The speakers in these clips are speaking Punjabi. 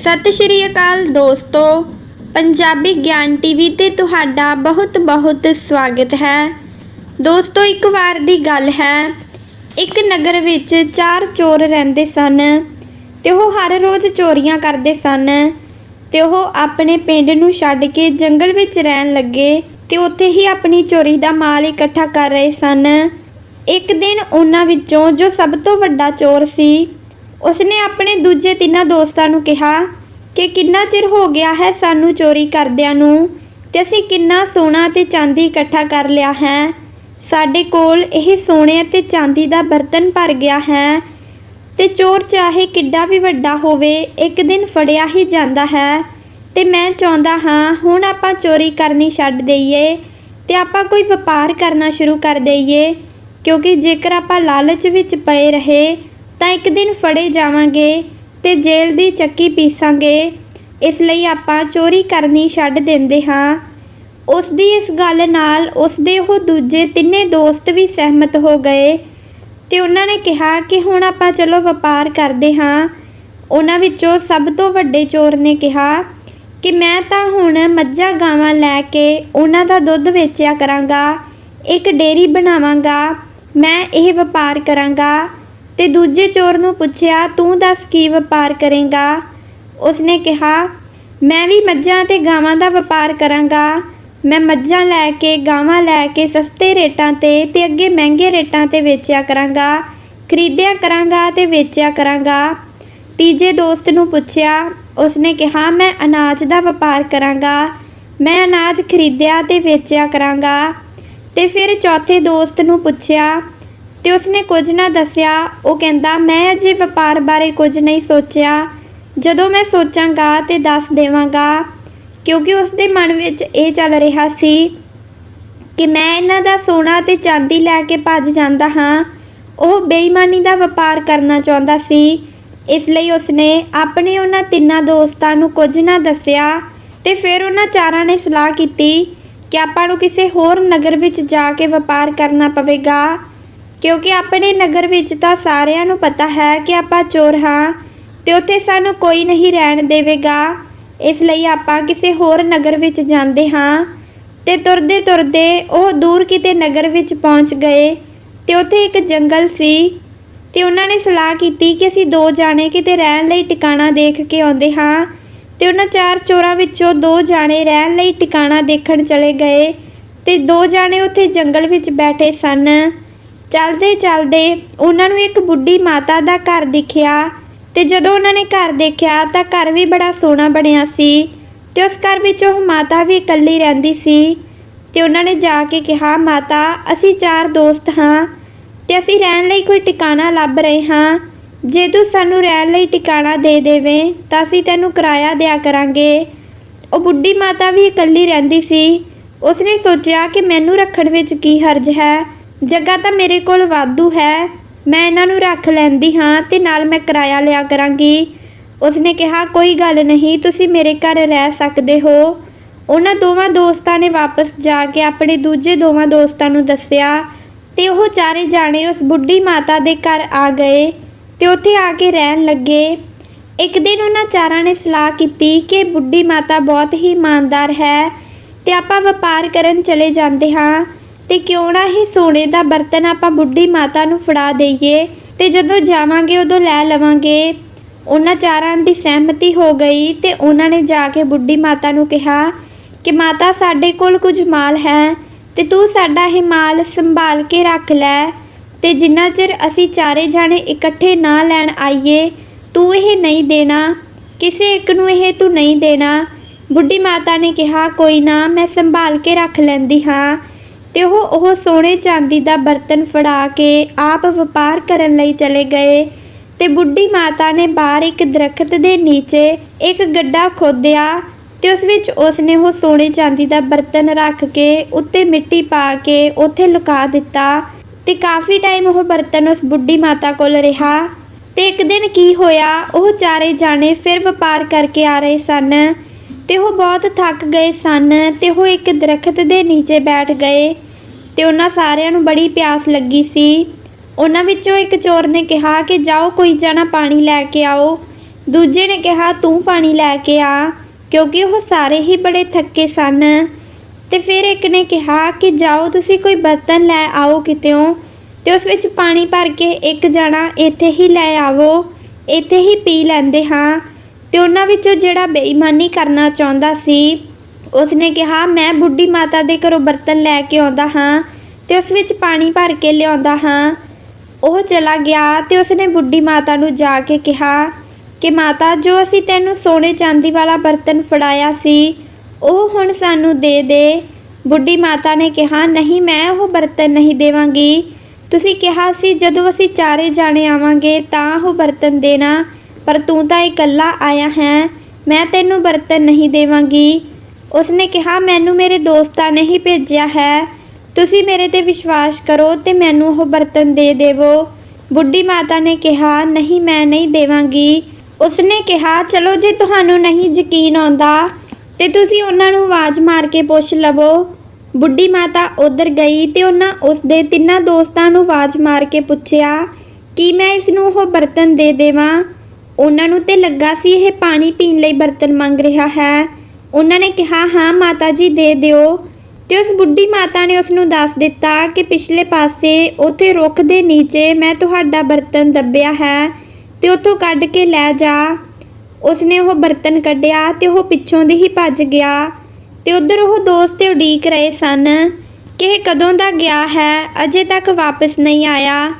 ਸਤਿ ਸ਼੍ਰੀ ਅਕਾਲ ਦੋਸਤੋ। ਪੰਜਾਬੀ ਗਿਆਨ ਟੀਵੀ ਤੇ ਤੁਹਾਡਾ ਬਹੁਤ-ਬਹੁਤ ਸਵਾਗਤ ਹੈ। ਦੋਸਤੋ, ਇੱਕ ਵਾਰ ਦੀ ਗੱਲ ਹੈ। ਇੱਕ ਨਗਰ ਵਿੱਚ ਚਾਰ ਚੋਰ ਰਹਿੰਦੇ ਸਨ ਤੇ ਉਹ ਹਰ ਰੋਜ਼ ਚੋਰੀਆਂ ਕਰਦੇ ਸਨ ਤੇ ਉਹ ਆਪਣੇ ਪਿੰਡ ਨੂੰ ਛੱਡ ਕੇ ਜੰਗਲ ਵਿੱਚ ਰਹਿਣ ਲੱਗੇ ਤੇ ਉੱਥੇ ਹੀ ਆਪਣੀ ਚੋਰੀ ਦਾ ਮਾਲ ਇਕੱਠਾ ਕਰ ਰਹੇ ਸਨ। ਇੱਕ ਦਿਨ ਉਹਨਾਂ ਵਿੱਚੋਂ ਜੋ ਸਭ ਤੋਂ ਵੱਡਾ ਚੋਰ ਸੀ ਉਸਨੇ ਆਪਣੇ ਦੂਜੇ ਤਿੰਨਾਂ ਦੋਸਤਾਂ ਨੂੰ ਕਿਹਾ ਕਿ ਕਿੰਨਾ ਚਿਰ ਹੋ ਗਿਆ ਹੈ ਸਾਨੂੰ ਚੋਰੀ ਕਰਦਿਆਂ ਨੂੰ ਤੇ ਅਸੀਂ ਕਿੰਨਾ ਸੋਨਾ ਤੇ ਚਾਂਦੀ ਇਕੱਠਾ ਕਰ ਲਿਆ ਹੈ। ਸਾਡੇ ਕੋਲ ਇਹ ਸੋਨੇ ਅਤੇ ਚਾਂਦੀ ਦਾ ਬਰਤਨ ਭਰ ਗਿਆ ਹੈ ਤੇ ਚੋਰ ਚਾਹੇ ਕਿੱਡਾ ਵੀ ਵੱਡਾ ਹੋਵੇ, ਇੱਕ ਦਿਨ ਫੜਿਆ ਹੀ ਜਾਂਦਾ ਹੈ। ਤੇ ਮੈਂ ਚਾਹੁੰਦਾ ਹਾਂ, ਹੁਣ ਆਪਾਂ ਚੋਰੀ ਕਰਨੀ ਛੱਡ ਦਈਏ ਤੇ ਆਪਾਂ ਕੋਈ ਵਪਾਰ ਕਰਨਾ ਸ਼ੁਰੂ ਕਰ ਦਈਏ, ਕਿਉਂਕਿ ਜੇਕਰ ਆਪਾਂ ਲਾਲਚ ਵਿੱਚ ਪਏ ਰਹੇ ਤਾਂ ਇੱਕ ਦਿਨ ਫੜੇ ਜਾਵਾਂਗੇ ਤੇ ਜੇਲ੍ਹ ਦੀ ਚੱਕੀ ਪੀਸਾਂਗੇ। ਇਸ ਲਈ ਆਪਾਂ ਚੋਰੀ ਕਰਨੀ ਛੱਡ ਦਿੰਦੇ ਹਾਂ। ਉਸ ਦੀ ਇਸ ਗੱਲ ਨਾਲ ਉਸ ਦੇ ਉਹ ਦੂਜੇ ਤਿੰਨੇ ਦੋਸਤ ਵੀ ਸਹਿਮਤ ਹੋ ਗਏ ਤੇ ਉਹਨਾਂ ਨੇ ਕਿਹਾ ਕਿ ਹੁਣ ਆਪਾਂ ਚਲੋ ਵਪਾਰ ਕਰਦੇ ਹਾਂ। ਉਹਨਾਂ ਵਿੱਚੋਂ ਸਭ ਤੋਂ ਵੱਡੇ ਚੋਰ ਨੇ ਕਿਹਾ ਕਿ ਮੈਂ ਤਾਂ ਹੁਣ ਮੱਝਾਂ ਗਾਵਾਂ ਲੈ ਕੇ ਉਹਨਾਂ ਦਾ ਦੁੱਧ ਵੇਚਿਆ ਕਰਾਂਗਾ, ਇੱਕ ਡੇਰੀ ਬਣਾਵਾਂਗਾ, ਮੈਂ ਇਹ ਵਪਾਰ ਕਰਾਂਗਾ। ਤੇ ਦੂਜੇ ਚੋਰ ਨੂੰ ਪੁੱਛਿਆ, ਤੂੰ ਦੱਸ ਕੀ ਵਪਾਰ ਕਰੇਂਗਾ? ਉਸਨੇ ਕਿਹਾ, ਮੈਂ ਵੀ ਮੱਝਾਂ ਤੇ ਗਾਵਾਂ ਦਾ ਵਪਾਰ ਕਰਾਂਗਾ। ਮੈਂ ਮੱਝਾਂ ਲੈ ਕੇ, ਗਾਵਾਂ ਲੈ ਕੇ ਸਸਤੇ ਰੇਟਾਂ ਤੇ ਤੇ ਅੱਗੇ ਮਹਿੰਗੇ ਰੇਟਾਂ ਤੇ ਵੇਚਿਆ ਕਰਾਂਗਾ। ਖਰੀਦਿਆ ਕਰਾਂਗਾ ਤੇ ਵੇਚਿਆ ਕਰਾਂਗਾ। ਤੀਜੇ ਦੋਸਤ ਨੂੰ ਪੁੱਛਿਆ, ਉਸਨੇ ਕਿਹਾ, ਮੈਂ ਅਨਾਜ ਦਾ ਵਪਾਰ ਕਰਾਂਗਾ। ਮੈਂ ਅਨਾਜ ਖਰੀਦਿਆ ਤੇ ਵੇਚਿਆ ਕਰਾਂਗਾ। ਤੇ ਫਿਰ ਚੌਥੇ ਦੋਸਤ ਨੂੰ ਪੁੱਛਿਆ ਤੇ ਉਸਨੇ ਕੁਝ ਨਾ ਦੱਸਿਆ। ਉਹ ਕਹਿੰਦਾ, ਮੈਂ ਅਜੇ ਵਪਾਰ ਬਾਰੇ ਕੁਝ ਨਹੀਂ ਸੋਚਿਆ। ਜਦੋਂ ਮੈਂ ਸੋਚਾਂਗਾ ਤੇ ਦੱਸ ਦੇਵਾਂਗਾ। ਕਿਉਂਕਿ ਉਸਦੇ ਮਨ ਵਿੱਚ ਇਹ ਚੱਲ ਰਿਹਾ ਸੀ ਕਿ ਮੈਂ ਇਹਨਾਂ ਦਾ ਸੋਨਾ ਤੇ ਚਾਂਦੀ ਲੈ ਕੇ ਭੱਜ ਜਾਂਦਾ ਹਾਂ। ਉਹ ਬੇਈਮਾਨੀ ਦਾ ਵਪਾਰ ਕਰਨਾ ਚਾਹੁੰਦਾ ਸੀ। ਇਸ ਲਈ ਉਸਨੇ ਆਪਣੇ ਉਹਨਾਂ ਤਿੰਨਾਂ ਦੋਸਤਾਂ ਨੂੰ ਕੁਝ ਨਾ ਦੱਸਿਆ ਤੇ ਫਿਰ ਉਹਨਾਂ ਚਾਰਾਂ ਨੇ ਸਲਾਹ ਕੀਤੀ ਕਿ ਆਪਾਂ ਨੂੰ ਕਿਸੇ ਹੋਰ ਨਗਰ ਵਿੱਚ ਜਾ ਕੇ ਵਪਾਰ ਕਰਨਾ ਪਵੇਗਾ। ਕਿਉਂਕਿ ਆਪਣੇ ਨਗਰ ਵਿੱਚ ਤਾਂ ਸਾਰਿਆਂ ਨੂੰ ਪਤਾ ਹੈ ਕਿ ਆਪਾਂ ਚੋਰ ਹਾਂ ਤੇ ਉੱਥੇ ਸਾਨੂੰ ਕੋਈ ਨਹੀਂ ਰਹਿਣ ਦੇਵੇਗਾ। ਇਸ ਲਈ ਆਪਾਂ ਕਿਸੇ ਹੋਰ ਨਗਰ ਵਿੱਚ ਜਾਂਦੇ ਹਾਂ ਤੇ ਤੁਰਦੇ ਤੁਰਦੇ ਉਹ ਦੂਰ ਕਿਤੇ ਨਗਰ ਵਿੱਚ ਪਹੁੰਚ ਗਏ ਤੇ ਉੱਥੇ ਇੱਕ ਜੰਗਲ ਸੀ ਤੇ ਉਹਨਾਂ ਨੇ ਸਲਾਹ ਕੀਤੀ ਕਿ ਅਸੀਂ ਦੋ ਜਾਣੇ ਕਿਤੇ ਰਹਿਣ ਲਈ ਟਿਕਾਣਾ ਦੇਖ ਕੇ ਆਉਂਦੇ ਹਾਂ ਤੇ ਉਹਨਾਂ ਚਾਰ ਚੋਰਾਂ ਵਿੱਚੋਂ ਦੋ ਜਾਣੇ ਰਹਿਣ ਲਈ ਟਿਕਾਣਾ ਦੇਖਣ ਚਲੇ ਗਏ ਤੇ ਦੋ ਜਾਣੇ ਉੱਥੇ ਜੰਗਲ ਵਿੱਚ ਬੈਠੇ ਸਨ। ਚੱਲਦੇ ਚਲਦੇ ਉਹਨਾਂ ਨੂੰ ਇੱਕ ਬੁੱਢੀ ਮਾਤਾ ਦਾ ਘਰ ਦਿਖਿਆ ਤੇ ਜਦੋਂ ਉਹਨਾਂ ਨੇ ਘਰ ਦੇਖਿਆ ਤਾਂ ਘਰ ਵੀ ਬੜਾ ਸੋਹਣਾ ਬਣਿਆ ਸੀ ਤੇ ਉਸ ਘਰ ਵਿੱਚ ਉਹ ਮਾਤਾ ਵੀ ਇਕੱਲੀ ਰਹਿੰਦੀ ਸੀ ਤੇ ਉਹਨਾਂ ਨੇ ਜਾ ਕੇ ਕਿਹਾ, ਮਾਤਾ, ਅਸੀਂ ਚਾਰ ਦੋਸਤ ਹਾਂ ਤੇ ਅਸੀਂ ਰਹਿਣ ਲਈ ਕੋਈ ਟਿਕਾਣਾ ਲੱਭ ਰਹੇ ਹਾਂ। ਜੇ ਤੂੰ ਸਾਨੂੰ ਰਹਿਣ ਲਈ ਟਿਕਾਣਾ ਦੇ ਦੇਵੇਂ ਤਾਂ ਅਸੀਂ ਤੈਨੂੰ ਕਿਰਾਇਆ ਦਿਆ ਕਰਾਂਗੇ। ਉਹ ਬੁੱਢੀ ਮਾਤਾ ਵੀ ਇਕੱਲੀ ਰਹਿੰਦੀ ਸੀ। ਉਸਨੇ ਸੋਚਿਆ ਕਿ ਮੈਨੂੰ ਰੱਖਣ ਵਿੱਚ ਕੀ ਹਰਜ ਹੈ। ਜਗ੍ਹਾ ਤਾਂ ਮੇਰੇ ਕੋਲ ਵਾਧੂ ਹੈ। ਮੈਂ ਇਹਨਾਂ ਨੂੰ ਰੱਖ ਲੈਂਦੀ ਹਾਂ ਤੇ ਨਾਲ ਮੈਂ ਕਿਰਾਇਆ ਲਿਆ ਕਰਾਂਗੀ। ਉਸਨੇ ਕਿਹਾ, ਕੋਈ ਗੱਲ ਨਹੀਂ, ਤੁਸੀਂ ਮੇਰੇ ਘਰ ਰਹਿ ਸਕਦੇ ਹੋ। ਉਹਨਾਂ ਦੋਵਾਂ ਦੋਸਤਾਂ ਨੇ ਵਾਪਸ ਜਾ ਕੇ ਆਪਣੇ ਦੂਜੇ ਦੋਵਾਂ ਦੋਸਤਾਂ ਨੂੰ ਦੱਸਿਆ ਤੇ ਉਹ ਚਾਰੇ ਜਾਣੇ ਉਸ ਬੁੱਢੀ ਮਾਤਾ ਦੇ ਘਰ ਆ ਗਏ ਤੇ ਉੱਥੇ ਆ ਕੇ ਰਹਿਣ ਲੱਗੇ। ਇੱਕ ਦਿਨ ਉਹਨਾਂ ਚਾਰਾਂ ਨੇ ਸਲਾਹ ਕੀਤੀ ਕਿ ਬੁੱਢੀ ਮਾਤਾ ਬਹੁਤ ਹੀ ਇਮਾਨਦਾਰ ਹੈ ਤੇ ਆਪਾਂ ਵਪਾਰ ਕਰਨ ਚਲੇ ਜਾਂਦੇ ਹਾਂ। ਤੇ ਕਿਉਂ ਨਾ ਹੀ ਸੋਨੇ ਦਾ ਬਰਤਨ ਆਪਾਂ ਬੁੱਢੀ ਮਾਤਾ ਨੂੰ ਫੜਾ ਦਈਏ ਤੇ ਜਦੋਂ ਜਾਵਾਂਗੇ ਉਦੋਂ ਲੈ ਲਵਾਂਗੇ। ਉਹਨਾਂ ਚਾਰਾਂ ਦੀ ਸਹਿਮਤੀ ਹੋ ਗਈ ਤੇ ਉਹਨਾਂ ਨੇ ਜਾ ਕੇ ਬੁੱਢੀ ਮਾਤਾ ਨੂੰ ਕਿਹਾ ਕਿ ਮਾਤਾ, ਸਾਡੇ ਕੋਲ ਕੁਝ ਮਾਲ ਹੈ ਤੇ ਤੂੰ ਸਾਡਾ ਇਹ ਮਾਲ ਸੰਭਾਲ ਕੇ ਰੱਖ ਲੈ ਤੇ ਜਿੰਨਾ ਚਿਰ ਅਸੀਂ ਚਾਰੇ ਜਾਣੇ ਇਕੱਠੇ ਨਾ ਲੈਣ ਆਈਏ, ਤੂੰ ਇਹ ਨਹੀਂ ਦੇਣਾ, ਕਿਸੇ ਇੱਕ ਨੂੰ ਇਹ ਤੂੰ ਨਹੀਂ ਦੇਣਾ। ਬੁੱਢੀ ਮਾਤਾ ਨੇ ਕਿਹਾ, ਕੋਈ ਨਾ, ਮੈਂ ਸੰਭਾਲ ਕੇ ਰੱਖ ਲੈਂਦੀ ਹਾਂ। ਤੇ ਉਹ ਉਹ ਸੋਨੇ ਚਾਂਦੀ ਦਾ ਬਰਤਨ ਫੜਾ ਕੇ ਆਪ ਵਪਾਰ ਕਰਨ ਲਈ ਚਲੇ ਗਏ ਤੇ ਬੁੱਢੀ ਮਾਤਾ ਨੇ ਬਾਹਰ ਇੱਕ ਦਰਖਤ ਦੇ ਨੀਚੇ ਇੱਕ ਗੱਡਾ ਖੋਦਿਆ ਤੇ ਉਸ ਵਿੱਚ ਉਸ ਨੇ ਉਹ ਸੋਨੇ ਚਾਂਦੀ ਦਾ ਬਰਤਨ ਰੱਖ ਕੇ ਉੱਤੇ ਮਿੱਟੀ ਪਾ ਕੇ ਉੱਥੇ ਲੁਕਾ ਦਿੱਤਾ ਤੇ ਕਾਫੀ ਟਾਈਮ ਉਹ ਬਰਤਨ ਉਸ ਬੁੱਢੀ ਮਾਤਾ ਕੋਲ ਰਿਹਾ ਤੇ ਇੱਕ ਦਿਨ ਕੀ ਹੋਇਆ, ਉਹ ਚਾਰੇ ਜਾਣੇ ਫਿਰ ਵਪਾਰ ਕਰਕੇ ਆ ਰਹੇ ਸਨ। ਤੇ ਉਹ ਬਹੁਤ ਥੱਕ ਗਏ ਸਨ ਤੇ ਉਹ ਇੱਕ ਦਰਖਤ ਦੇ ਨੀਚੇ ਬੈਠ ਗਏ ਤੇ ਉਹਨਾਂ ਸਾਰਿਆਂ ਨੂੰ ਬੜੀ ਪਿਆਸ ਲੱਗੀ ਸੀ। ਉਹਨਾਂ ਵਿੱਚੋਂ ਇੱਕ ਚੋਰ ਨੇ ਕਿਹਾ ਕਿ ਜਾਓ ਕੋਈ ਜਣਾ ਪਾਣੀ ਲੈ ਕੇ ਆਓ। ਦੂਜੇ ਨੇ ਕਿਹਾ, ਤੂੰ ਪਾਣੀ ਲੈ ਕੇ ਆ, ਕਿਉਂਕਿ ਉਹ ਸਾਰੇ ਹੀ ਬੜੇ ਥੱਕੇ ਸਨ। ਤੇ ਫਿਰ ਇੱਕ ਨੇ ਕਿਹਾ ਕਿ ਜਾਓ, ਤੁਸੀਂ ਕੋਈ ਬਰਤਨ ਲੈ ਆਓ ਕਿਤੇੋਂ ਤੇ ਉਸ ਵਿੱਚ ਪਾਣੀ ਭਰ ਕੇ ਇੱਕ ਜਣਾ ਇੱਥੇ ਹੀ ਲੈ ਆਵੋ, ਇੱਥੇ ਹੀ ਪੀ ਲੈਂਦੇ ਹਾਂ। ਤੇ ਉਹਨਾਂ ਵਿੱਚੋਂ ਜਿਹੜਾ ਬੇਈਮਾਨੀ ਕਰਨਾ ਚਾਹੁੰਦਾ ਸੀ, ਉਸਨੇ ਕਿਹਾ, ਮੈਂ ਬੁੱਢੀ ਮਾਤਾ ਦੇ ਘਰੋਂ ਬਰਤਨ ਲੈ ਕੇ ਆਉਂਦਾ ਹਾਂ ਤੇ ਉਸ ਵਿੱਚ ਪਾਣੀ ਭਰ ਕੇ ਲਿਆਉਂਦਾ ਹਾਂ। ਉਹ ਚਲਾ ਗਿਆ ਤੇ ਉਸਨੇ ਬੁੱਢੀ ਮਾਤਾ ਨੂੰ ਜਾ ਕੇ ਕਿਹਾ ਕਿ, ਮਾਤਾ, ਜੋ ਅਸੀਂ ਤੈਨੂੰ ਸੋਨੇ ਚਾਂਦੀ ਵਾਲਾ ਬਰਤਨ ਫੜਾਇਆ ਸੀ, ਉਹ ਹੁਣ ਸਾਨੂੰ ਦੇ ਦੇ। ਬੁੱਢੀ ਮਾਤਾ ਨੇ ਕਿਹਾ, ਨਹੀਂ, ਮੈਂ ਉਹ ਬਰਤਨ ਨਹੀਂ ਦੇਵਾਂਗੀ। ਤੁਸੀਂ ਕਿਹਾ ਸੀ, ਜਦੋਂ ਅਸੀਂ ਚਾਰੇ ਜਾਣੇ ਆਵਾਂਗੇ ਤਾਂ ਉਹ ਬਰਤਨ ਦੇਣਾ। ਪਰ ਤੂੰ ਤਾਂ ਇਕੱਲਾ ਆਇਆ ਹੈ, ਮੈਂ ਤੈਨੂੰ ਬਰਤਨ ਨਹੀਂ ਦੇਵਾਂਗੀ। ਉਸਨੇ ਕਿਹਾ, ਮੈਨੂੰ ਮੇਰੇ ਦੋਸਤਾਂ ਨੇ ਹੀ ਭੇਜਿਆ ਹੈ। ਤੁਸੀਂ ਮੇਰੇ ਤੇ ਵਿਸ਼ਵਾਸ ਕਰੋ ਤੇ ਮੈਨੂੰ ਉਹ ਬਰਤਨ ਦੇ ਦੇਵੋ। ਬੁੱਢੀ ਮਾਤਾ ਨੇ ਕਿਹਾ, ਨਹੀਂ, ਮੈਂ ਨਹੀਂ ਦੇਵਾਂਗੀ। ਉਸਨੇ ਕਿਹਾ, ਚਲੋ ਜੇ ਤੁਹਾਨੂੰ ਨਹੀਂ ਯਕੀਨ ਆਉਂਦਾ, ਤੇ ਤੁਸੀਂ ਉਹਨਾਂ ਨੂੰ ਆਵਾਜ਼ ਮਾਰ ਕੇ ਪੁੱਛ ਲਵੋ। ਬੁੱਢੀ ਮਾਤਾ ਉਧਰ ਗਈ ਤੇ ਉਹਨਾਂ ਉਸਦੇ ਤਿੰਨਾਂ ਦੋਸਤਾਂ ਨੂੰ ਆਵਾਜ਼ ਮਾਰ ਕੇ ਪੁੱਛਿਆ, ਕਿ ਮੈਂ ਇਸ ਨੂੰ ਉਹ ਬਰਤਨ ਦੇ ਦੇਵਾਂ? ਉਹਨਾਂ ਨੂੰ ਤੇ ਲੱਗਾ ਸੀ ਇਹ ਪਾਣੀ ਪੀਣ ਲਈ ਬਰਤਨ ਮੰਗ ਰਿਹਾ ਹੈ। ਉਹਨਾਂ ਨੇ ਕਿਹਾ, ਹਾਂ, ਮਾਤਾ ਜੀ, ਦੇ ਦਿਓ। ਤੇ ਉਸ ਬੁੱਢੀ ਮਾਤਾ ਨੇ ਉਸ ਨੂੰ ਦੱਸ ਦਿੱਤਾ ਕਿ ਪਿਛਲੇ ਪਾਸੇ ਉਥੇ ਰੁੱਖ ਦੇ ਨੀਚੇ ਮੈਂ ਤੁਹਾਡਾ ਬਰਤਨ ਦੱਬਿਆ ਹੈ ਤੇ ਉਥੋਂ ਕੱਢ ਕੇ ਲੈ ਜਾ। ਉਸਨੇ ਉਹ ਬਰਤਨ ਕੱਢਿਆ ਤੇ ਉਹ ਪਿੱਛੋਂ ਦੀ ਹੀ ਭੱਜ ਗਿਆ ਤੇ ਉਧਰ ਉਹ ਦੋਸਤ ਉਡੀਕ ਰਹੇ ਸਨ ਕਿ ਇਹ ਕਦੋਂ ਦਾ ਗਿਆ ਹੈ? ਅਜੇ ਤੱਕ ਵਾਪਸ ਨਹੀਂ ਆਇਆ।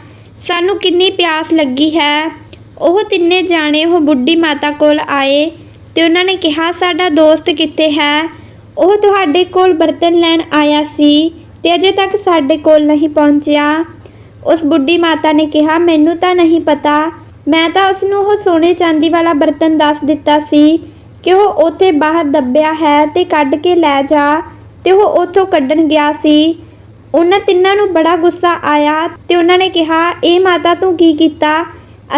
ਸਾਨੂੰ ਕਿੰਨੀ ਪਿਆਸ ਲੱਗੀ ਹੈ। ਉਹ ਤਿੰਨੇ ਜਾਣੇ ਉਹ ਬੁੱਢੀ ਮਾਤਾ ਕੋਲ ਆਏ ਤੇ ਉਹਨਾਂ ਨੇ ਕਿਹਾ, ਸਾਡਾ ਦੋਸਤ ਕਿੱਥੇ ਹੈ? ਉਹ ਤੁਹਾਡੇ ਕੋਲ ਬਰਤਨ ਲੈਣ ਆਇਆ ਸੀ ਤੇ ਅਜੇ ਤੱਕ ਸਾਡੇ ਕੋਲ ਨਹੀਂ ਪਹੁੰਚਿਆ। ਉਸ ਬੁੱਢੀ ਮਾਤਾ ਨੇ ਕਿਹਾ, ਮੈਨੂੰ ਤਾਂ ਨਹੀਂ ਪਤਾ। ਮੈਂ ਤਾਂ ਉਸ ਨੂੰ ਉਹ ਸੋਨੇ ਚਾਂਦੀ ਵਾਲਾ ਬਰਤਨ ਦੱਸ ਦਿੱਤਾ ਸੀ ਕਿ ਉਹ ਉੱਥੇ ਬਾਹਰ ਦੱਬਿਆ ਹੈ ਤੇ ਕੱਢ ਕੇ ਲੈ ਜਾ ਤੇ ਉਹ ਉੱਥੋਂ ਕੱਢਣ ਗਿਆ ਸੀ। ਉਹਨਾਂ ਤਿੰਨਾਂ ਨੂੰ ਬੜਾ ਗੁੱਸਾ ਆਇਆ ਤੇ ਉਹਨਾਂ ਨੇ ਕਿਹਾ, ਇਹ ਮਾਤਾ ਤੂੰ ਕੀ ਕੀਤਾ?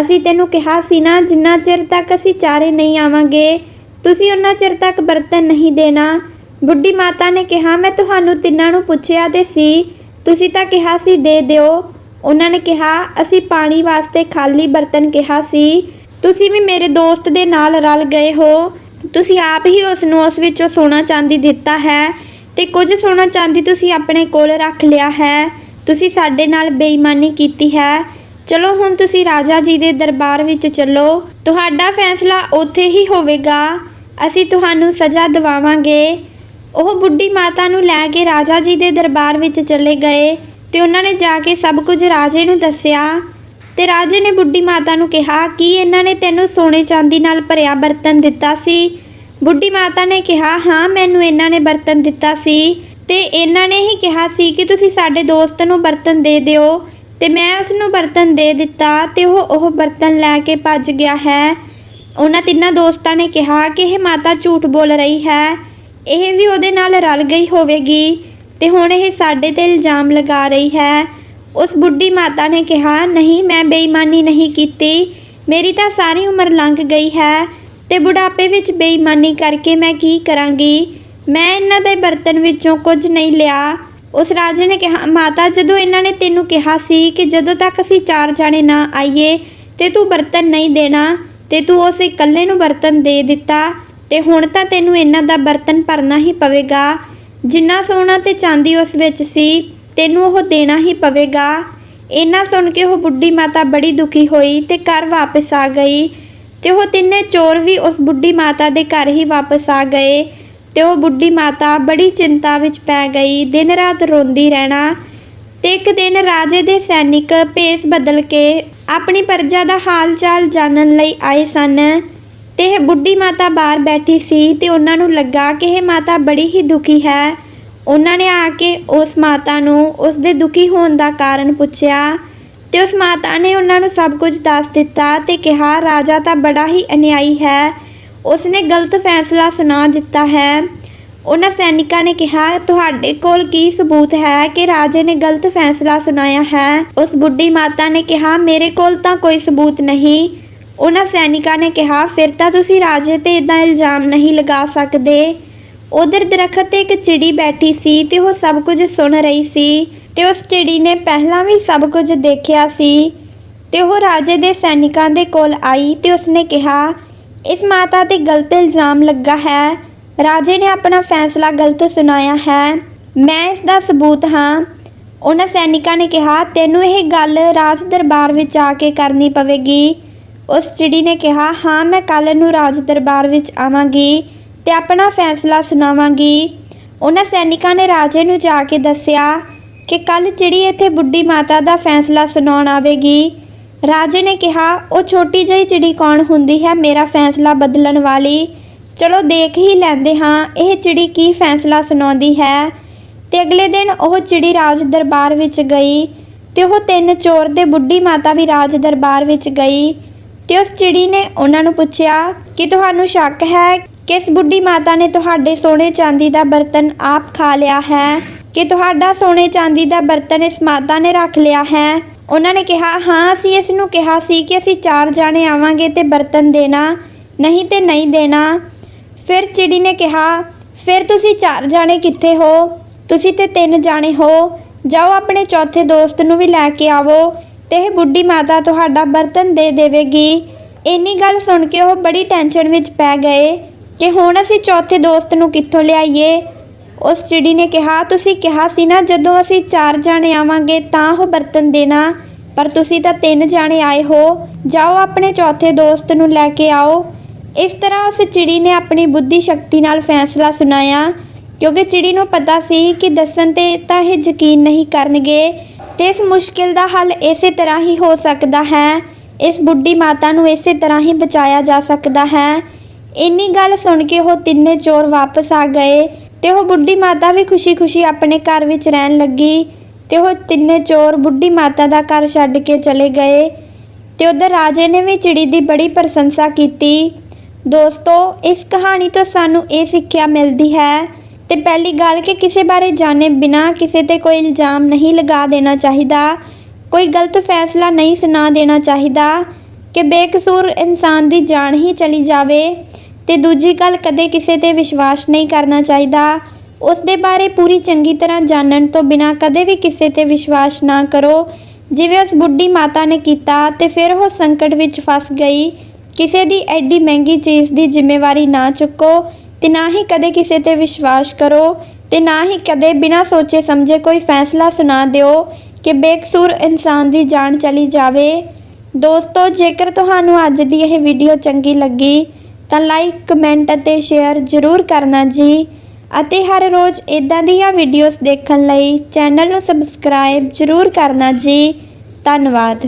ਅਸੀਂ ਤੈਨੂੰ ਕਿਹਾ ਸੀ ਨਾ, ਜਿੰਨਾ ਚਿਰ ਤੱਕ ਅਸੀਂ ਚਾਰੇ ਨਹੀਂ ਆਵਾਂਗੇ, ਤੁਸੀਂ ਉਹਨਾਂ ਚਿਰ ਤੱਕ ਬਰਤਨ ਨਹੀਂ ਦੇਣਾ। ਬੁੱਢੀ ਮਾਤਾ ਨੇ ਕਿਹਾ, ਮੈਂ ਤੁਹਾਨੂੰ ਤਿੰਨਾਂ ਨੂੰ ਪੁੱਛਿਆ ਤੇ ਸੀ। ਤੁਸੀਂ ਤਾਂ ਕਿਹਾ ਸੀ, ਦੇ ਦਿਓ। ਉਹਨਾਂ ਨੇ ਕਿਹਾ, ਅਸੀਂ ਪਾਣੀ ਵਾਸਤੇ ਖਾਲੀ ਬਰਤਨ ਕਿਹਾ ਸੀ। ਤੁਸੀਂ ਵੀ ਮੇਰੇ ਦੋਸਤ ਦੇ ਨਾਲ ਰਲ ਗਏ ਹੋ। ਤੁਸੀਂ ਆਪ ਹੀ ਉਸ ਨੂੰ ਉਸ ਵਿੱਚੋਂ ਸੋਨਾ ਚਾਂਦੀ ਦਿੱਤਾ ਹੈ ਤੇ ਕੁਝ ਸੋਨਾ ਚਾਂਦੀ ਤੁਸੀਂ ਆਪਣੇ ਕੋਲ ਰੱਖ ਲਿਆ ਹੈ। ਤੁਸੀਂ ਸਾਡੇ ਨਾਲ ਬੇਈਮਾਨੀ ਕੀਤੀ ਹੈ। ਚਲੋ ਹੁਣ ਤੁਸੀਂ ਰਾਜਾ ਜੀ ਦੇ ਦਰਬਾਰ ਵਿੱਚ ਚੱਲੋ। ਤੁਹਾਡਾ ਫੈਸਲਾ ਉੱਥੇ ਹੀ ਹੋਵੇਗਾ। ਅਸੀਂ ਤੁਹਾਨੂੰ ਸਜ਼ਾ ਦਿਵਾਵਾਂਗੇ। ਉਹ ਬੁੱਢੀ ਮਾਤਾ ਨੂੰ ਲੈ ਕੇ ਰਾਜਾ ਜੀ ਦੇ ਦਰਬਾਰ ਵਿੱਚ ਚਲੇ ਗਏ ਤੇ ਉਹਨਾਂ ਨੇ ਜਾ ਕੇ ਸਭ ਕੁਝ ਰਾਜੇ ਨੂੰ ਦੱਸਿਆ ਤੇ ਰਾਜੇ ਨੇ ਬੁੱਢੀ ਮਾਤਾ ਨੂੰ ਕਿਹਾ, ਕਿ ਇਹਨਾਂ ਨੇ ਤੈਨੂੰ ਸੋਨੇ ਚਾਂਦੀ ਨਾਲ ਭਰਿਆ ਬਰਤਨ ਦਿੱਤਾ ਸੀ? ਬੁੱਢੀ ਮਾਤਾ ਨੇ ਕਿਹਾ, ਹਾਂ, ਮੈਨੂੰ ਇਹਨਾਂ ਨੇ ਬਰਤਨ ਦਿੱਤਾ ਸੀ ਤੇ ਇਹਨਾਂ ਨੇ ਹੀ ਕਿਹਾ ਸੀ ਕਿ ਤੁਸੀਂ ਸਾਡੇ ਦੋਸਤ ਨੂੰ ਬਰਤਨ ਦੇ ਦਿਓ। ਤੇ ਮੈਂ ਉਸ ਨੂੰ ਬਰਤਨ ਦੇ ਦਿੱਤਾ ਤੇ ਉਹ ਉਹ ਬਰਤਨ ਲੈ ਕੇ ਭੱਜ ਗਿਆ ਹੈ। ਉਹਨਾਂ ਤਿੰਨਾਂ ਦੋਸਤਾਂ ਨੇ ਕਿਹਾ ਕਿ ਇਹ ਮਾਤਾ ਝੂਠ ਬੋਲ ਰਹੀ ਹੈ। ਇਹ ਵੀ ਉਹਦੇ ਨਾਲ ਰਲ ਗਈ ਹੋਵੇਗੀ ਤੇ ਹੁਣ ਇਹ ਸਾਡੇ ਤੇ ਇਲਜ਼ਾਮ ਲਗਾ ਰਹੀ ਹੈ। ਉਸ ਬੁੱਢੀ ਮਾਤਾ ਨੇ ਕਿਹਾ, ਨਹੀਂ, ਮੈਂ ਬੇਈਮਾਨੀ ਨਹੀਂ ਕੀਤੀ। ਮੇਰੀ ਤਾਂ ਸਾਰੀ ਉਮਰ ਲੰਘ ਗਈ ਹੈ ਤੇ ਬੁਢਾਪੇ ਵਿੱਚ ਬੇਈਮਾਨੀ ਕਰਕੇ ਮੈਂ ਕੀ ਕਰਾਂਗੀ? ਮੈਂ ਇਹਨਾਂ ਦੇ ਬਰਤਨ ਵਿੱਚੋਂ ਕੁਝ ਨਹੀਂ ਲਿਆ। ਉਸ ਰਾਜੇ ਨੇ ਕਿਹਾ, ਮਾਤਾ, ਜਦੋਂ ਇਹਨਾਂ ਨੇ ਤੈਨੂੰ ਕਿਹਾ ਸੀ ਕਿ ਜਦੋਂ ਤੱਕ ਅਸੀਂ ਚਾਰ ਜਾਣੇ ਨਾ ਆਈਏ, ਤੇ ਤੂੰ ਬਰਤਨ ਨਹੀਂ ਦੇਣਾ, ਤੇ ਤੂੰ ਉਸ ਇਕੱਲੇ ਨੂੰ ਬਰਤਨ ਦੇ ਦਿੱਤਾ, ਤੇ ਹੁਣ ਤਾਂ ਤੈਨੂੰ ਇਹਨਾਂ ਦਾ ਬਰਤਨ ਭਰਨਾ ਹੀ ਪਵੇਗਾ। ਜਿੰਨਾ ਸੋਨਾ ਤੇ ਚਾਂਦੀ ਉਸ ਵਿੱਚ ਸੀ, ਤੈਨੂੰ ਉਹ ਦੇਣਾ ਹੀ ਪਵੇਗਾ। ਇਹਨਾਂ ਸੁਣ ਕੇ ਉਹ ਬੁੱਢੀ ਮਾਤਾ ਬੜੀ ਦੁਖੀ ਹੋਈ ਤੇ ਘਰ ਵਾਪਸ ਆ ਗਈ, ਤੇ ਉਹ ਤਿੰਨੇ ਚੋਰ ਵੀ ਉਸ ਬੁੱਢੀ ਮਾਤਾ ਦੇ ਘਰ ਹੀ ਵਾਪਸ ਆ ਗਏ। ਤੇ ਉਹ ਬੁੱਢੀ ਮਾਤਾ ਬੜੀ ਚਿੰਤਾ ਵਿੱਚ ਪੈ ਗਈ, ਦਿਨ ਰਾਤ ਰੋਂਦੀ ਰਹਿਣਾ ਤੇ ਇੱਕ ਦਿਨ ਰਾਜੇ ਦੇ ਸੈਨਿਕ ਭੇਸ ਬਦਲ ਕੇ ਆਪਣੀ ਪਰਜਾ ਦਾ ਹਾਲ ਚਾਲ ਜਾਣਨ ਲਈ ਆਏ ਸਨ ਤੇ ਇਹ ਬੁੱਢੀ ਮਾਤਾ ਬਾਹਰ ਬੈਠੀ ਸੀ ਤੇ ਉਹਨਾਂ ਨੂੰ ਲੱਗਾ ਕਿ ਇਹ ਮਾਤਾ ਬੜੀ ਹੀ ਦੁਖੀ ਹੈ। ਉਹਨਾਂ ਨੇ ਆ ਕੇ ਉਸ ਮਾਤਾ ਨੂੰ ਉਸ ਦੇ ਦੁਖੀ ਹੋਣ ਦਾ ਕਾਰਨ ਪੁੱਛਿਆ ਤੇ ਉਸ ਮਾਤਾ ਨੇ ਉਹਨਾਂ ਨੂੰ ਸਭ ਕੁਝ ਦੱਸ ਦਿੱਤਾ ਤੇ ਕਿਹਾ, ਰਾਜਾ ਤਾਂ ਬੜਾ ਹੀ ਅਨਿਆਈ ਹੈ ਉਸਨੇ ਗਲਤ ਫੈਸਲਾ ਸੁਣਾ ਦਿੱਤਾ ਹੈ। ਉਹਨਾਂ ਸੈਨਿਕਾਂ ਨੇ ਕਿਹਾ, ਤੁਹਾਡੇ ਕੋਲ ਕੀ ਸਬੂਤ ਹੈ ਕਿ ਰਾਜੇ ਨੇ ਗਲਤ ਫੈਸਲਾ ਸੁਣਾਇਆ ਹੈ? ਉਸ ਬੁੱਢੀ ਮਾਤਾ ਨੇ ਕਿਹਾ, ਮੇਰੇ ਕੋਲ ਤਾਂ ਕੋਈ ਸਬੂਤ ਨਹੀਂ। ਉਹਨਾਂ ਸੈਨਿਕਾਂ ਨੇ ਕਿਹਾ, ਫਿਰ ਤਾਂ ਤੁਸੀਂ ਰਾਜੇ ਤੇ ਇਦਾਂ ਇਲਜ਼ਾਮ ਨਹੀਂ ਲਗਾ ਸਕਦੇ। ਉਧਰ ਦਰਖਤ ਤੇ ਇੱਕ ਚਿੜੀ ਬੈਠੀ ਸੀ ਤੇ ਉਹ ਸਭ ਕੁਝ ਸੁਣ ਰਹੀ ਸੀ ਤੇ ਉਸ ਚਿੜੀ ਨੇ ਪਹਿਲਾਂ ਵੀ ਸਭ ਕੁਝ ਦੇਖਿਆ ਸੀ ਤੇ ਉਹ ਰਾਜੇ ਦੇ ਸੈਨਿਕਾਂ ਦੇ ਕੋਲ ਆਈ ਤੇ ਉਸਨੇ ਕਿਹਾ ਇਸ ਮਾਤਾ ਤੇ ਗਲਤ ਇਲਜ਼ਾਮ ਲੱਗਾ ਹੈ। ਰਾਜੇ ਨੇ ਆਪਣਾ ਫੈਸਲਾ ਗਲਤ ਸੁਣਾਇਆ ਹੈ। ਮੈਂ ਇਸ ਦਾ ਸਬੂਤ ਹਾਂ। ਉਹਨਾਂ ਸੈਨਿਕਾਂ ਨੇ ਕਿਹਾ, ਤੈਨੂੰ ਇਹ ਗੱਲ ਰਾਜ ਦਰਬਾਰ ਵਿੱਚ ਆ ਕੇ ਕਰਨੀ ਪਵੇਗੀ। ਉਸ ਚਿੜੀ ਨੇ ਕਿਹਾ, ਹਾਂ, ਮੈਂ ਕੱਲ ਨੂੰ ਰਾਜ ਦਰਬਾਰ ਵਿੱਚ ਆਵਾਂਗੀ ਤੇ ਆਪਣਾ ਫੈਸਲਾ ਸੁਣਾਵਾਂਗੀ। ਉਹਨਾਂ ਸੈਨਿਕਾਂ ਨੇ ਰਾਜੇ ਨੂੰ ਜਾ ਕੇ ਦੱਸਿਆ ਕਿ ਕੱਲ ਚਿੜੀ ਇੱਥੇ ਬੁੱਢੀ ਮਾਤਾ ਦਾ ਫੈਸਲਾ ਸੁਣਾਉਣ ਆਵੇਗੀ। ਰਾਜੇ ਨੇ ਕਿਹਾ, ਉਹ ਛੋਟੀ ਜਿਹੀ ਚਿੜੀ ਕੌਣ ਹੁੰਦੀ ਹੈ? ਮੇਰਾ ਫੈਸਲਾ ਬਦਲਣ ਵਾਲੀ। ਚਲੋ ਦੇਖ ਹੀ ਲੈਂਦੇ ਹਾਂ, ਇਹ ਚਿੜੀ ਕੀ ਫੈਸਲਾ ਸੁਣਾਉਂਦੀ ਹੈ? ਤੇ ਅਗਲੇ ਦਿਨ ਉਹ ਚਿੜੀ ਰਾਜ ਦਰਬਾਰ ਵਿੱਚ ਗਈ ਤੇ ਉਹ ਤਿੰਨ ਚੋਰ ਦੇ ਬੁੱਢੀ ਮਾਤਾ ਵੀ ਰਾਜ ਦਰਬਾਰ ਵਿੱਚ ਗਈ ਤੇ ਉਸ ਚਿੜੀ ਨੇ ਉਹਨਾਂ ਨੂੰ ਪੁੱਛਿਆ, ਕਿ ਤੁਹਾਨੂੰ ਸ਼ੱਕ ਹੈ? ਕਿਸ ਬੁੱਢੀ ਮਾਤਾ ਨੇ ਤੁਹਾਡੇ ਸੋਨੇ ਚਾਂਦੀ ਦਾ ਬਰਤਨ ਆਪ ਖਾ ਲਿਆ ਹੈ? ਕਿ ਤੁਹਾਡਾ ਸੋਨੇ ਚਾਂਦੀ ਦਾ ਬਰਤਨ ਇਸ ਮਾਤਾ ਨੇ ਰੱਖ ਲਿਆ ਹੈ? ਉਹਨਾਂ ਨੇ ਕਿਹਾ, ਹਾਂ, ਅਸੀਂ ਇਸ ਨੂੰ ਕਿਹਾ ਸੀ ਕਿ ਅਸੀਂ ਚਾਰ ਜਾਣੇ ਆਵਾਂਗੇ ਤੇ ਬਰਤਨ ਦੇਣਾ, ਨਹੀਂ ਤੇ ਨਹੀਂ ਦੇਣਾ। ਫਿਰ ਚਿੜੀ ਨੇ ਕਿਹਾ, ਫਿਰ ਤੁਸੀਂ ਚਾਰ ਜਾਣੇ ਕਿੱਥੇ ਹੋ? ਤੁਸੀਂ ਤੇ ਤਿੰਨ ਜਾਣੇ ਹੋ। ਜਾਓ ਆਪਣੇ ਚੌਥੇ ਦੋਸਤ ਨੂੰ ਵੀ ਲੈ ਕੇ ਆਵੋ ਤੇ ਇਹ ਬੁੱਢੀ ਮਾਤਾ ਤੁਹਾਡਾ ਬਰਤਨ ਦੇ ਦੇਵੇਗੀ। ਇੰਨੀ ਗੱਲ ਸੁਣ ਕੇ ਉਹ ਬੜੀ ਟੈਨਸ਼ਨ ਵਿੱਚ ਪੈ ਗਏ ਕਿ ਹੁਣ ਅਸੀਂ ਚੌਥੇ ਦੋਸਤ ਨੂੰ ਕਿੱਥੋਂ ਲਿਆਈਏ? ਉਸ ਚਿੜੀ ਨੇ ਕਿਹਾ, ਤੁਸੀਂ ਕਿਹਾ ਸੀ ਨਾ, ਜਦੋਂ ਅਸੀਂ ਚਾਰ ਜਾਣੇ ਆਵਾਂਗੇ, ਤਾਂ ਉਹ ਬਰਤਨ ਦੇਣਾ। ਪਰ ਤੁਸੀਂ ਤਾਂ ਤਿੰਨ ਜਾਣੇ ਆਏ ਹੋ। ਜਾਓ, ਆਪਣੇ ਚੌਥੇ ਦੋਸਤ ਨੂੰ ਲੈ ਕੇ ਆਓ। ਇਸ ਤਰ੍ਹਾਂ ਉਸ ਚਿੜੀ ਨੇ ਆਪਣੀ ਬੁੱਧੀ ਸ਼ਕਤੀ ਨਾਲ ਫੈਸਲਾ ਸੁਣਾਇਆ, ਕਿਉਂਕਿ ਚਿੜੀ ਨੂੰ ਪਤਾ ਸੀ ਕਿ ਦੱਸਣ ਤੇ ਤਾਂ ਇਹ ਯਕੀਨ ਨਹੀਂ ਕਰਨਗੇ। ਤੇ ਇਸ ਮੁਸ਼ਕਿਲ ਦਾ ਹੱਲ ਇਸੇ ਤਰ੍ਹਾਂ ਹੀ ਹੋ ਸਕਦਾ ਹੈ। ਇਸ ਬੁੱਢੀ ਮਾਤਾ ਨੂੰ ਇਸੇ ਤਰ੍ਹਾਂ ਹੀ ਬਚਾਇਆ ਜਾ ਸਕਦਾ ਹੈ। ਇੰਨੀ ਗੱਲ ਸੁਣ ਕੇ ਉਹ ਤਿੰਨੇ ਚੋਰ ਵਾਪਸ ਆ ਗਏ। ਤੇ ਉਹ ਬੁੱਢੀ ਮਾਤਾ ਵੀ ਖੁਸ਼ੀ-ਖੁਸ਼ੀ ਆਪਣੇ ਘਰ ਵਿੱਚ ਰਹਿਣ ਲੱਗੀ ਤੇ ਉਹ ਤਿੰਨੇ ਚੋਰ ਬੁੱਢੀ ਮਾਤਾ ਦਾ ਘਰ ਛੱਡ ਕੇ ਚਲੇ ਗਏ ਤੇ ਉਧਰ ਰਾਜੇ ਨੇ ਵੀ ਚਿੜੀ ਦੀ ਬੜੀ ਪ੍ਰਸ਼ੰਸਾ ਕੀਤੀ। ਦੋਸਤੋ, ਇਸ ਕਹਾਣੀ ਤੋਂ ਸਾਨੂੰ ਇਹ ਸਿੱਖਿਆ ਮਿਲਦੀ ਹੈ ਤੇ ਪਹਿਲੀ ਗੱਲ ਕਿ ਕਿਸੇ ਬਾਰੇ ਜਾਣੇ ਬਿਨਾ ਕਿਸੇ ਤੇ ਕੋਈ ਇਲਜ਼ਾਮ ਨਹੀਂ ਲਗਾ ਦੇਣਾ ਚਾਹੀਦਾ। ਕੋਈ ਗਲਤ ਫੈਸਲਾ ਨਹੀਂ ਸੁਣਾ ਦੇਣਾ ਚਾਹੀਦਾ ਕਿ ਬੇਕਸੂਰ ਇਨਸਾਨ ਦੀ ਜਾਨ ਹੀ ਚਲੀ ਜਾਵੇ। ਤੇ ਦੂਜੀ ਗੱਲ ਕਦੇ ਕਿਸੇ ਤੇ ਵਿਸ਼ਵਾਸ ਨਹੀਂ ਕਰਨਾ ਚਾਹੀਦਾ। ਉਸ ਦੇ ਬਾਰੇ ਪੂਰੀ ਚੰਗੀ ਤਰ੍ਹਾਂ ਜਾਣਨ ਤੋਂ ਬਿਨਾ ਕਦੇ ਵੀ ਕਿਸੇ ਤੇ ਵਿਸ਼ਵਾਸ ਨਾ ਕਰੋ। ਜਿਵੇਂ ਉਸ ਬੁੱਢੀ ਮਾਤਾ ਨੇ ਕੀਤਾ ਤੇ ਫਿਰ ਉਹ ਸੰਕਟ ਵਿੱਚ ਫਸ ਗਈ। ਕਿਸੇ ਦੀ ਐਡੀ ਮਹਿੰਗੀ ਚੀਜ਼ ਦੀ ਜ਼ਿੰਮੇਵਾਰੀ ਨਾ ਚੁੱਕੋ ਤੇ ਨਾ ਹੀ ਕਦੇ ਕਿਸੇ ਤੇ ਵਿਸ਼ਵਾਸ ਕਰੋ ਤੇ ਨਾ ਹੀ ਕਦੇ ਬਿਨਾਂ ਸੋਚੇ ਸਮਝੇ ਕੋਈ ਫੈਸਲਾ ਸੁਣਾ ਦਿਓ ਕਿ ਬੇਕਸੂਰ ਇਨਸਾਨ ਦੀ ਜਾਨ ਚਲੀ ਜਾਵੇ। ਦੋਸਤੋ, ਜੇਕਰ ਤੁਹਾਨੂੰ ਅੱਜ ਦੀ ਇਹ ਵੀਡੀਓ ਚੰਗੀ ਲੱਗੀ ਤਾਂ ਲਾਈਕ ਕਮੈਂਟ ਅਤੇ ਸ਼ੇਅਰ ਜ਼ਰੂਰ ਕਰਨਾ ਜੀ। ਅਤੇ ਹਰ ਰੋਜ਼ ਇਦਾਂ ਦੀਆਂ ਵੀਡੀਓਜ਼ ਦੇਖਣ ਲਈ ਚੈਨਲ ਨੂੰ ਸਬਸਕ੍ਰਾਈਬ ਜ਼ਰੂਰ ਕਰਨਾ ਜੀ। ਧੰਨਵਾਦ।